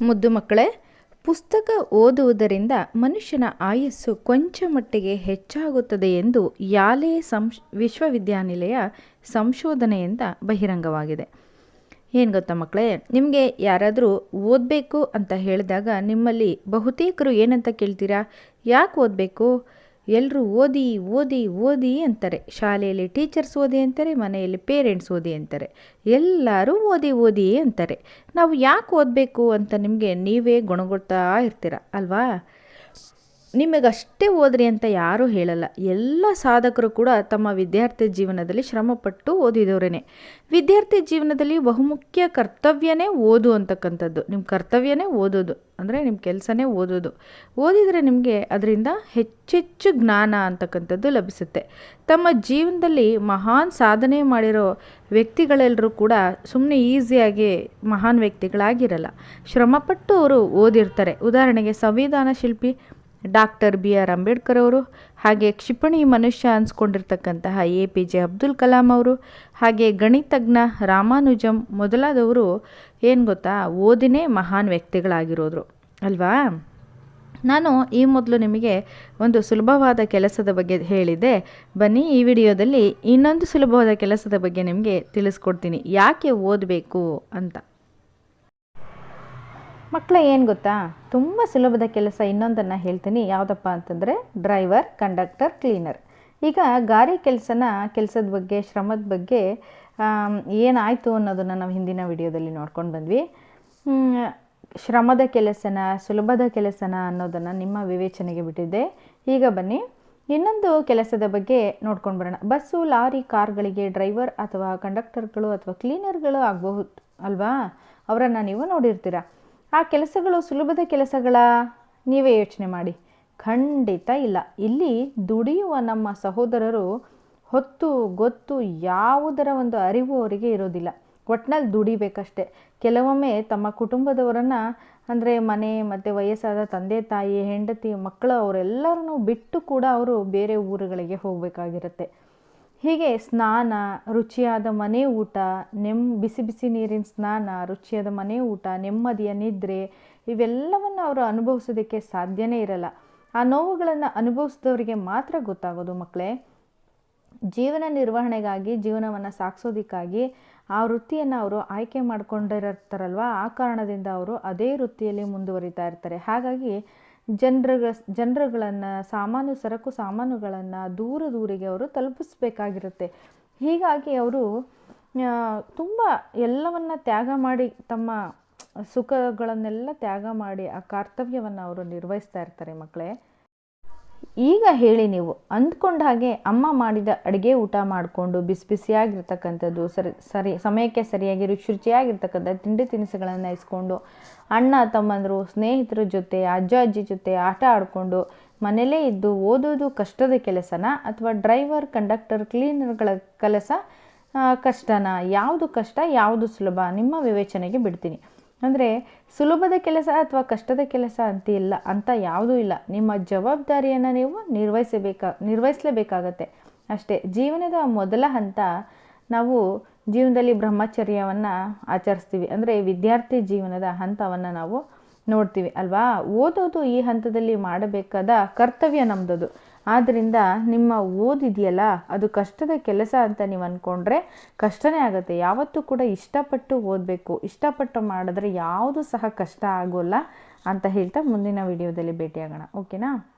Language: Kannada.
ಮುದ್ದು ಮಕ್ಕಳೇ, ಪುಸ್ತಕ ಓದುವುದರಿಂದ ಮನುಷ್ಯನ ಆಯಸ್ಸು ಕೊಂಚ ಮಟ್ಟಿಗೆ ಹೆಚ್ಚಾಗುತ್ತದೆ ಎಂದು ಯಾಲೆ ಸಂಶ್, ವಿಶ್ವವಿದ್ಯಾನಿಲಯ ಸಂಶೋಧನೆಯಿಂದ ಬಹಿರಂಗವಾಗಿದೆ. ಏನು ಗೊತ್ತಾ ಮಕ್ಕಳೇ, ನಿಮಗೆ ಯಾರಾದರೂ ಓದಬೇಕು ಅಂತ ಹೇಳಿದಾಗ ನಿಮ್ಮಲ್ಲಿ ಬಹುತೇಕರು ಏನಂತ ಕೇಳ್ತೀರಾ? ಯಾಕೆ ಓದಬೇಕು? ಎಲ್ಲರೂ ಓದಿ ಓದಿ ಓದಿ ಅಂತಾರೆ. ಶಾಲೆಯಲ್ಲಿ ಟೀಚರ್ಸ್ ಓದಿ ಅಂತಾರೆ, ಮನೆಯಲ್ಲಿ ಪೇರೆಂಟ್ಸ್ ಓದಿ ಅಂತಾರೆ. ಎಲ್ಲರೂ ಓದಿ ಓದಿ ಅಂತಾರೆ. ನಾವು ಯಾಕೆ ಓದಬೇಕು ಅಂತ ನಿಮಗೆ ನೀವೇ ಗುಣಗೊಳ್ತಾ ಇರ್ತೀರ, ಅಲ್ವಾ? ನಿಮಗಷ್ಟೇ ಓದ್ರಿ ಅಂತ ಯಾರೂ ಹೇಳಲ್ಲ. ಎಲ್ಲ ಸಾಧಕರು ಕೂಡ ತಮ್ಮ ವಿದ್ಯಾರ್ಥಿ ಜೀವನದಲ್ಲಿ ಶ್ರಮಪಟ್ಟು ಓದಿದವರೇನೆ. ವಿದ್ಯಾರ್ಥಿ ಜೀವನದಲ್ಲಿ ಬಹುಮುಖ್ಯ ಕರ್ತವ್ಯನೇ ಓದು ಅಂತಕ್ಕಂಥದ್ದು. ನಿಮ್ಮ ಕರ್ತವ್ಯನೇ ಓದೋದು. ಅಂದರೆ ನಿಮ್ಮ ಕೆಲಸನೇ ಓದೋದು. ಓದಿದರೆ ನಿಮಗೆ ಅದರಿಂದ ಹೆಚ್ಚೆಚ್ಚು ಜ್ಞಾನ ಅಂತಕ್ಕಂಥದ್ದು ಲಭಿಸುತ್ತೆ. ತಮ್ಮ ಜೀವನದಲ್ಲಿ ಮಹಾನ್ ಸಾಧನೆ ಮಾಡಿರೋ ವ್ಯಕ್ತಿಗಳೆಲ್ಲರೂ ಕೂಡ ಸುಮ್ಮನೆ ಈಸಿಯಾಗಿ ಮಹಾನ್ ವ್ಯಕ್ತಿಗಳಾಗಿರಲ್ಲ. ಶ್ರಮಪಟ್ಟು ಅವರು ಓದಿರ್ತಾರೆ. ಉದಾಹರಣೆಗೆ ಸಂವಿಧಾನ ಶಿಲ್ಪಿ ಡಾಕ್ಟರ್ ಬಿ ಆರ್ ಅಂಬೇಡ್ಕರ್ ಅವರು, ಹಾಗೆ ಕ್ಷಿಪಣಿ ಮನುಷ್ಯ ಅನ್ಸ್ಕೊಂಡಿರ್ತಕ್ಕಂತಹ A P J. Abdul Kalam ಅವರು, ಹಾಗೆ ಗಣಿತಜ್ಞ ರಾಮಾನುಜಂ ಮೊದಲಾದವರು ಏನು ಗೊತ್ತಾ, ಓದಿನೇ ಮಹಾನ್ ವ್ಯಕ್ತಿಗಳಾಗಿರೋದ್ರು. ಅಲ್ವಾ? ನಾನು ಈ ಮೊದಲು ನಿಮಗೆ ಒಂದು ಸುಲಭವಾದ ಕೆಲಸದ ಬಗ್ಗೆ ಹೇಳಿದೆ ಬನ್ನಿ ಈ ವಿಡಿಯೋದಲ್ಲಿ ಇನ್ನೊಂದು ಸುಲಭವಾದ ಕೆಲಸದ ಬಗ್ಗೆ ನಿಮಗೆ ತಿಳಿಸ್ಕೊಡ್ತೀನಿ. ಯಾಕೆ ಓದಬೇಕು ಅಂತ. ಮಕ್ಕಳ ಏನು ಗೊತ್ತಾ? ತುಂಬ ಸುಲಭದ ಕೆಲಸ ಇನ್ನೊಂದನ್ನು ಹೇಳ್ತೀನಿ. ಯಾವುದಪ್ಪ ಅಂತಂದರೆ ಡ್ರೈವರ್, ಕಂಡಕ್ಟರ್, ಕ್ಲೀನರ್. ಈಗ ಗಾರಿ ಕೆಲಸನ ಕೆಲಸದ ಬಗ್ಗೆ, ಶ್ರಮದ ಬಗ್ಗೆ ಏನಾಯಿತು ಅನ್ನೋದನ್ನು ನಾವು ಹಿಂದಿನ ವಿಡಿಯೋದಲ್ಲಿ ನೋಡ್ಕೊಂಡು ಬಂದ್ವಿ. ಶ್ರಮದ ಕೆಲಸನ, ಸುಲಭದ ಕೆಲಸನ ಅನ್ನೋದನ್ನು ನಿಮ್ಮ ವಿವೇಚನೆಗೆ ಬಿಟ್ಟಿದ್ದೆ. ಈಗ ಬನ್ನಿ. ಇನ್ನೊಂದು ಕೆಲಸದ ಬಗ್ಗೆ ನೋಡ್ಕೊಂಡು ಬರೋಣ. ಬಸ್ಸು, ಲಾರಿ, ಕಾರ್ಗಳಿಗೆ ಡ್ರೈವರ್ ಅಥವಾ ಕಂಡಕ್ಟರ್ಗಳು ಅಥವಾ ಕ್ಲೀನರ್ಗಳು ಆಗಬಹುದು, ಅಲ್ವಾ? ಅವರನ್ನು ನೀವು ನೋಡಿರ್ತೀರ. ಆ ಕೆಲಸಗಳು ಸುಲಭದ ಕೆಲಸಗಳ? ನೀವೇ ಯೋಚನೆ ಮಾಡಿ. ಖಂಡಿತ ಇಲ್ಲ. ಇಲ್ಲಿ ದುಡಿಯುವ ನಮ್ಮ ಸಹೋದರರು ಹೊತ್ತು ಗೊತ್ತು ಯಾವುದರ ಒಂದು ಅರಿವು ಅವರಿಗೆ ಇರೋದಿಲ್ಲ. ಒಟ್ನಲ್ಲಿ ದುಡಿಬೇಕಷ್ಟೆ. ಕೆಲವೊಮ್ಮೆ ತಮ್ಮ ಕುಟುಂಬದವರನ್ನು, ಅಂದರೆ ಮನೆ, ಮತ್ತು ವಯಸ್ಸಾದ ತಂದೆ, ತಾಯಿ, ಹೆಂಡತಿ, ಮಕ್ಕಳು ಅವರೆಲ್ಲರನ್ನೂ ಬಿಟ್ಟು ಕೂಡ ಅವರು ಬೇರೆ ಊರುಗಳಿಗೆ ಹೋಗಬೇಕಾಗಿರುತ್ತೆ. ಹೀಗೆ ಸ್ನಾನ, ರುಚಿಯಾದ ಮನೆ ಊಟ, ನೆಮ್, ಬಿಸಿ ಬಿಸಿ ನೀರಿನ ಸ್ನಾನ, ರುಚಿಯಾದ ಮನೆ ಊಟ, ನೆಮ್ಮದಿಯ ನಿದ್ರೆ, ಇವೆಲ್ಲವನ್ನು ಅವರು ಅನುಭವಿಸೋದಕ್ಕೆ ಸಾಧ್ಯನೇ ಇರಲ್ಲ. ಆ ನೋವುಗಳನ್ನು ಅನುಭವಿಸಿದವರಿಗೆ ಮಾತ್ರ ಗೊತ್ತಾಗೋದು ಮಕ್ಕಳೇ ಜೀವನ ನಿರ್ವಹಣೆಗಾಗಿ, ಜೀವನವನ್ನು ಸಾಗಿಸೋದಕ್ಕಾಗಿ ಆ ವೃತ್ತಿಯನ್ನು ಅವರು ಆಯ್ಕೆ ಮಾಡಿಕೊಂಡಿರ್ತಾರಲ್ವ? ಆ ಕಾರಣದಿಂದ ಅವರು ಅದೇ ವೃತ್ತಿಯಲ್ಲಿ ಮುಂದುವರಿತಾ ಇರ್ತಾರೆ. ಹಾಗಾಗಿ ಜನರುಗ, ಜನರುಗಳನ್ನು ಸಾಮಾನು ಸರಕು ಸಾಮಾನುಗಳನ್ನು ದೂರ ದೂರಿಗೆ ಅವರು ತಲುಪಿಸ್ಬೇಕಾಗಿರುತ್ತೆ. ಹೀಗಾಗಿ ಅವರು ತುಂಬ ಎಲ್ಲವನ್ನ ತ್ಯಾಗ ಮಾಡಿ ತಮ್ಮ ಸುಖಗಳನ್ನೆಲ್ಲ ತ್ಯಾಗ ಮಾಡಿ ಆ ಕರ್ತವ್ಯವನ್ನು ಅವರು ನಿರ್ವಹಿಸ್ತಾ ಇರ್ತಾರೆ ಮಕ್ಕಳೇ. ಈಗ ಹೇಳಿ ನೀವು. ಅಂದ್ಕೊಂಡ ಹಾಗೆ ಅಮ್ಮ ಮಾಡಿದ ಅಡುಗೆ ಊಟ ಮಾಡಿಕೊಂಡು ಬಿಸಿ ಬಿಸಿಯಾಗಿರ್ತಕ್ಕಂಥದ್ದು, ಸರಿ ಸರಿ, ಸಮಯಕ್ಕೆ ಸರಿಯಾಗಿ ರುಚಿ ರುಚಿಯಾಗಿರ್ತಕ್ಕಂಥ ತಿಂಡಿ ತಿನಿಸುಗಳನ್ನು ಇಸ್ಕೊಂಡು ಅಣ್ಣ, ತಮ್ಮಂದರು, ಸ್ನೇಹಿತರ ಜೊತೆ, ಅಜ್ಜ, ಅಜ್ಜಿ ಜೊತೆ ಆಟ ಆಡಿಕೊಂಡು ಮನೆಯಲ್ಲೇ ಇದ್ದು ಓದೋದು ಕಷ್ಟದ ಕೆಲಸನ ಅಥವಾ ಡ್ರೈವರ್, ಕಂಡಕ್ಟರ್, ಕ್ಲೀನರ್ಗಳ ಕೆಲಸ ಕಷ್ಟನ? ಯಾವುದು ಕಷ್ಟ, ಯಾವುದು ಸುಲಭ? ನಿಮ್ಮ ವಿವೇಚನೆಗೆ ಬಿಡ್ತೀನಿ. ಅಂದರೆ ಸುಲಭದ ಕೆಲಸ ಅಥವಾ ಕಷ್ಟದ ಕೆಲಸ ಅಂತ ಇಲ್ಲ, ಅಂತ ಯಾವುದೂ ಇಲ್ಲ. ನಿಮ್ಮ ಜವಾಬ್ದಾರಿಯನ್ನು ನೀವು ನಿರ್ವಹಿಸಬೇಕಾ, ನಿರ್ವಹಿಸಲೇಬೇಕಾಗತ್ತೆ. ಅಷ್ಟೇ, ಜೀವನದ ಮೊದಲ ಹಂತ ನಾವು ಜೀವನದಲ್ಲಿ ಬ್ರಹ್ಮಚರ್ಯವನ್ನು ಆಚರಿಸ್ತೀವಿ. ಅಂದರೆ ವಿದ್ಯಾರ್ಥಿ ಜೀವನದ ಹಂತವನ್ನು ನಾವು ನೋಡ್ತೀವಿ ಅಲ್ವಾ? ಓದೋದು ಈ ಹಂತದಲ್ಲಿ ಮಾಡಬೇಕಾದ ಕರ್ತವ್ಯ ನಮ್ಮದದು ಆದ್ದರಿಂದ ನಿಮ್ಮ ಓದಿದೆಯಲ್ಲ, ಅದು ಕಷ್ಟದ ಕೆಲಸ ಅಂತ ನೀವು ಅಂದ್ಕೊಂಡ್ರೆ ಕಷ್ಟನೇ ಆಗುತ್ತೆ. ಯಾವತ್ತೂ ಕೂಡ ಇಷ್ಟಪಟ್ಟು ಓದಬೇಕು. ಇಷ್ಟಪಟ್ಟು ಮಾಡಿದ್ರೆ ಯಾವುದು ಸಹ ಕಷ್ಟ ಆಗೋಲ್ಲ ಅಂತ ಹೇಳ್ತಾ ಮುಂದಿನ ವಿಡಿಯೋದಲ್ಲಿ ಭೇಟಿಯಾಗೋಣ. ಓಕೆನಾ?